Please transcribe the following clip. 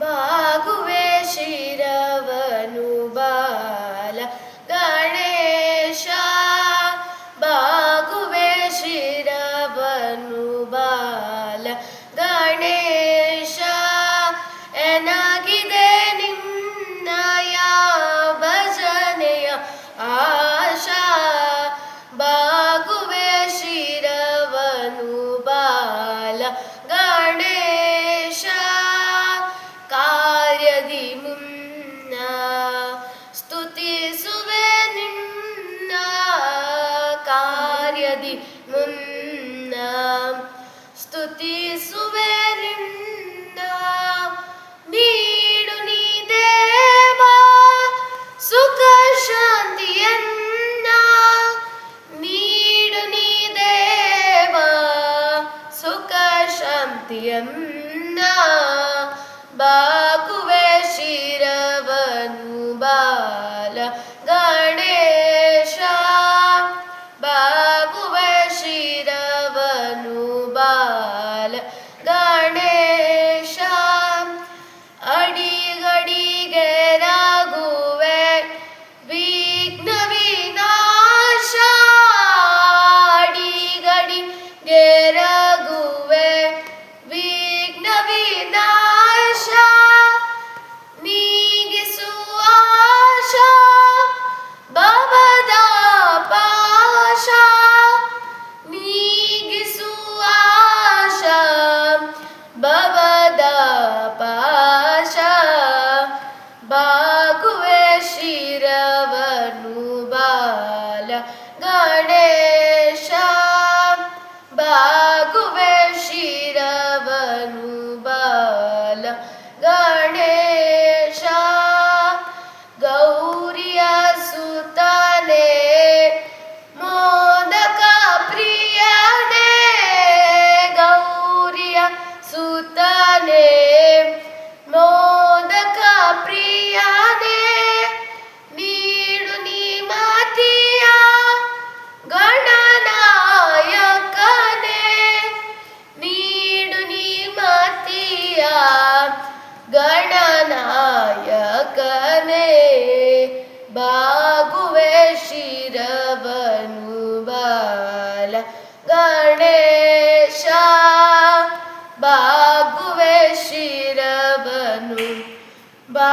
ಬಾಗುವೆ ಶ್ರೀರ ಮುನ್ನ ಸ್ತುತಿಸುವೆ ನಿನ್ನ. ನೀಡು ನೀ ದೇವ. ಸುಖ ಶಾಂತಿಯನ್ನ ನೀಡು ನೀ ದೇವ. ಸುಖ ಶಾಂತಿಯನ್ನ ಬಾ ಗಣೇಶ कुवे शिरवनु बाल गा ಬನು ಬಾಲ ಗಣೇಶ ಬಾಗುವೆ ಶಿರಬನು ಬಾ